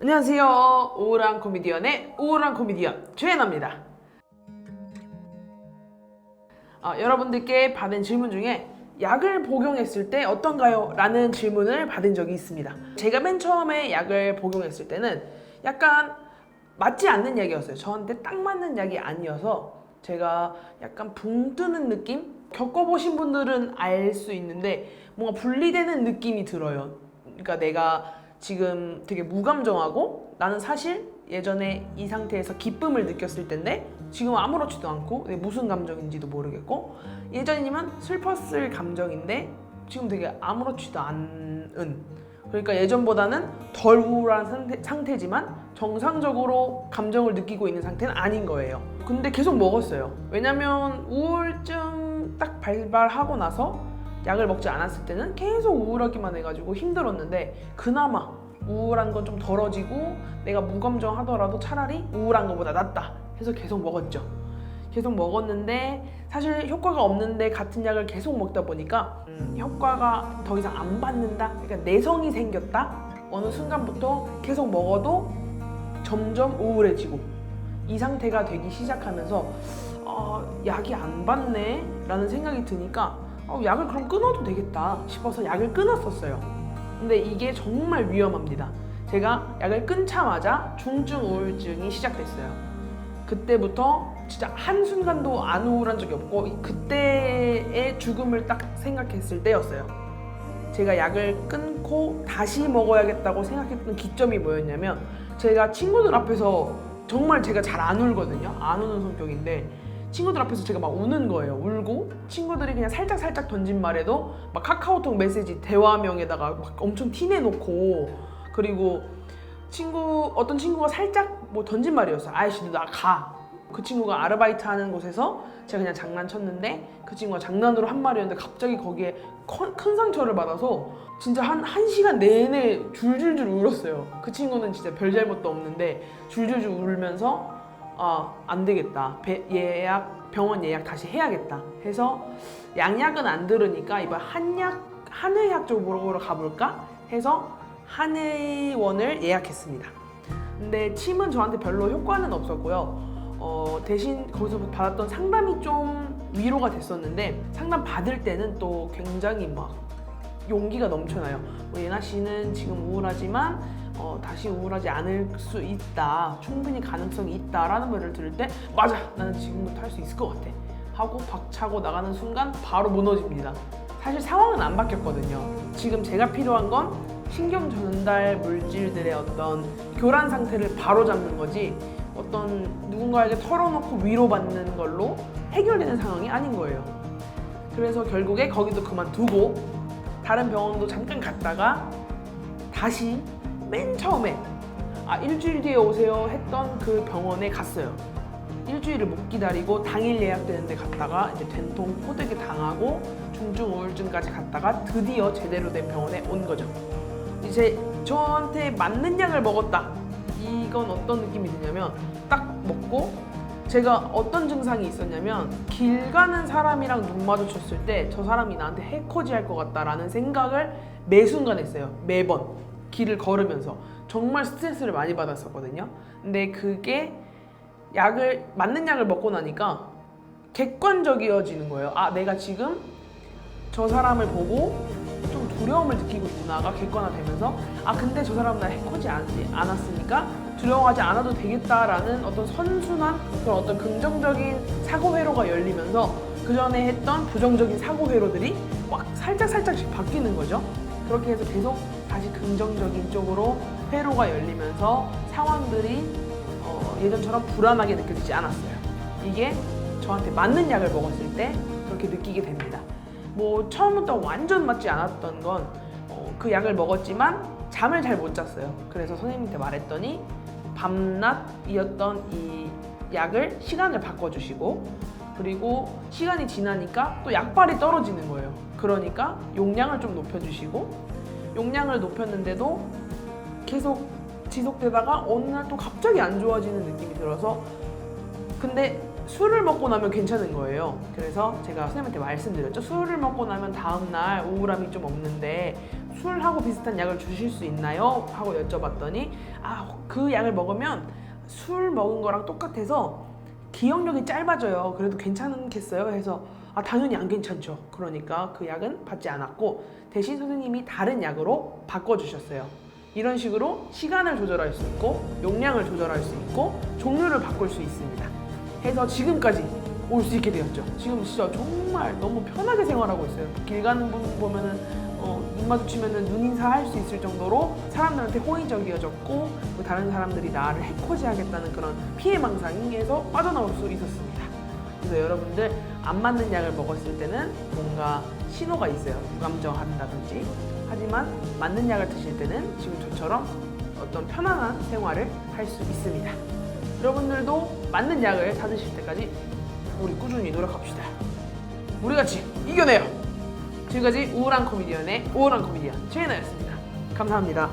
안녕하세요. 우울한 코미디언의 우울한 코미디언 최애나입니다. 아, 여러분들께 받은 질문 중에 약을 복용했을 때 어떤가요? 라는 질문을 받은 적이 있습니다. 제가 맨 처음에 약을 복용했을 때는 약간 맞지 않는 약이었어요. 저한테 딱 맞는 약이 아니어서 제가 약간 붕 뜨는 느낌? 겪어보신 분들은 알 수 있는데 뭔가 분리되는 느낌이 들어요. 그러니까 내가 지금 되게 무감정하고 나는 사실 예전에 이 상태에서 기쁨을 느꼈을 텐데 지금 아무렇지도 않고 무슨 감정인지도 모르겠고 예전이면 슬펐을 감정인데 지금 되게 아무렇지도 않은 그러니까 예전보다는 덜 우울한 상태, 상태지만 정상적으로 감정을 느끼고 있는 상태는 아닌 거예요. 근데 계속 먹었어요. 왜냐면 우울증 딱 발발하고 나서 약을 먹지 않았을 때는 계속 우울하기만 해가지고 힘들었는데 그나마 우울한 건 좀 덜어지고 내가 무감정 하더라도 차라리 우울한 것보다 낫다 해서 계속 먹었죠. 계속 먹었는데 사실 효과가 없는데 같은 약을 계속 먹다 보니까 음, 효과가 더 이상 안 받는다. 그러니까 내성이 생겼다. 어느 순간부터 계속 먹어도 점점 우울해지고 이 상태가 되기 시작하면서 어, 약이 안 받네 라는 생각이 드니까 어, 약을 그럼 끊어도 되겠다 싶어서 약을 끊었었어요. 근데 이게 정말 위험합니다. 제가 약을 끊자마자 중증 우울증이 시작됐어요. 그때부터 진짜 한순간도 안 우울한 적이 없고 그때의 죽음을 딱 생각했을 때였어요. 제가 약을 끊고 다시 먹어야겠다고 생각했던 기점이 뭐였냐면 제가 친구들 앞에서 정말 제가 잘 안 울거든요. 안 우는 성격인데 친구들 앞에서 제가 막 우는 거예요. 울고 친구들이 그냥 살짝 살짝 던진 말에도 막 카카오톡 메시지 대화명에다가 막 엄청 티내놓고 그리고 친구 어떤 친구가 살짝 뭐 던진 말이었어요. 아이씨 너 나 가. 그 친구가 아르바이트 하는 곳에서 제가 그냥 장난쳤는데 그 친구가 장난으로 한 말이었는데 갑자기 거기에 커- 큰 상처를 받아서 진짜 한, 한 시간 내내 줄줄줄 울었어요. 그 친구는 진짜 별 잘못도 없는데 줄줄줄 울면서 아, 안 되겠다. 배- 예약, 병원 예약 다시 해야겠다. 해서 양약은 안 들으니까 이번 한약, 한의학 쪽으로 가볼까? 해서 한의원을 예약했습니다. 근데 침은 저한테 별로 효과는 없었고요. 어, 대신 거기서 받았던 상담이 좀 위로가 됐었는데 상담 받을 때는 또 굉장히 막 용기가 넘쳐나요. 뭐 예나 씨는 지금 우울하지만 어, 다시 우울하지 않을 수 있다. 충분히 가능성이 있다라는 말을 들을 때 맞아. 나는 지금부터 할 수 있을 것 같아. 하고 박차고 나가는 순간 바로 무너집니다. 사실 상황은 안 바뀌었거든요. 지금 제가 필요한 건 신경 전달 물질들의 어떤 교란 상태를 바로 잡는 거지 어떤 누군가에게 털어놓고 위로받는 걸로 해결되는 상황이 아닌 거예요. 그래서 결국에 거기도 그만두고 다른 병원도 잠깐 갔다가 다시 맨 처음에 아 일주일 뒤에 오세요 했던 그 병원에 갔어요. 일주일을 못 기다리고 당일 예약되는데 갔다가 이제 된통 호되게 당하고 중증 우울증까지 갔다가 드디어 제대로 된 병원에 온 거죠. 이제 저한테 맞는 약을 먹었다. 이건 어떤 느낌이 드냐면 딱 먹고 제가 어떤 증상이 있었냐면 길 가는 사람이랑 눈 마주쳤을 때 저 사람이 나한테 해코지 할 것 같다라는 생각을 매 순간 했어요. 매번 길을 걸으면서 정말 스트레스를 많이 받았었거든요. 근데 그게 약을 맞는 약을 먹고 나니까 객관적이어지는 거예요. 아 내가 지금 저 사람을 보고 좀 두려움을 느끼고 있구나가 객관화되면서 아 근데 저 사람은 나 해코지 않았으니까 두려워하지 않아도 되겠다라는 어떤 선순환 그런 어떤 긍정적인 사고 회로가 열리면서 그 전에 했던 부정적인 사고 회로들이 막 살짝 살짝씩 바뀌는 거죠. 그렇게 해서 계속 다시 긍정적인 쪽으로 회로가 열리면서 상황들이 어, 예전처럼 불안하게 느껴지지 않았어요. 이게 저한테 맞는 약을 먹었을 때 그렇게 느끼게 됩니다. 뭐 처음부터 완전 맞지 않았던 건 그 약을 먹었지만 잠을 잘 못 잤어요. 그래서 선생님한테 말했더니 밤낮이었던 이 약을 시간을 바꿔주시고 그리고 시간이 지나니까 또 약발이 떨어지는 거예요. 그러니까 용량을 좀 높여주시고 용량을 높였는데도 계속 지속되다가 어느 날 또 갑자기 안 좋아지는 느낌이 들어서 근데 술을 먹고 나면 괜찮은 거예요. 그래서 제가 선생님한테 말씀드렸죠. 술을 먹고 나면 다음날 우울함이 좀 없는데 술하고 비슷한 약을 주실 수 있나요? 하고 여쭤봤더니 아 그 약을 먹으면 술 먹은 거랑 똑같아서 기억력이 짧아져요. 그래도 괜찮겠어요? 해서 아 당연히 안 괜찮죠. 그러니까 그 약은 받지 않았고 대신 선생님이 다른 약으로 바꿔주셨어요. 이런 식으로 시간을 조절할 수 있고 용량을 조절할 수 있고 종류를 바꿀 수 있습니다. 해서 지금까지 올 수 있게 되었죠. 지금 진짜 정말 너무 편하게 생활하고 있어요. 길 가는 분 보면은 어, 눈 마주치면은 눈 인사 할 수 있을 정도로 사람들한테 호의적이어졌고 또 다른 사람들이 나를 해코지하겠다는 그런 피해망상에서 빠져나올 수 있었습니다. 그래서 여러분들 안 맞는 약을 먹었을 때는 뭔가 신호가 있어요. 무감정한다든지. 하지만 맞는 약을 드실 때는 지금 저처럼 어떤 편안한 생활을 할 수 있습니다. 여러분들도 맞는 약을 찾으실 때까지 우리 꾸준히 노력합시다. 우리 같이 이겨내요. 지금까지 우울한 코미디언의 우울한 코미디언 최인아였습니다. 감사합니다.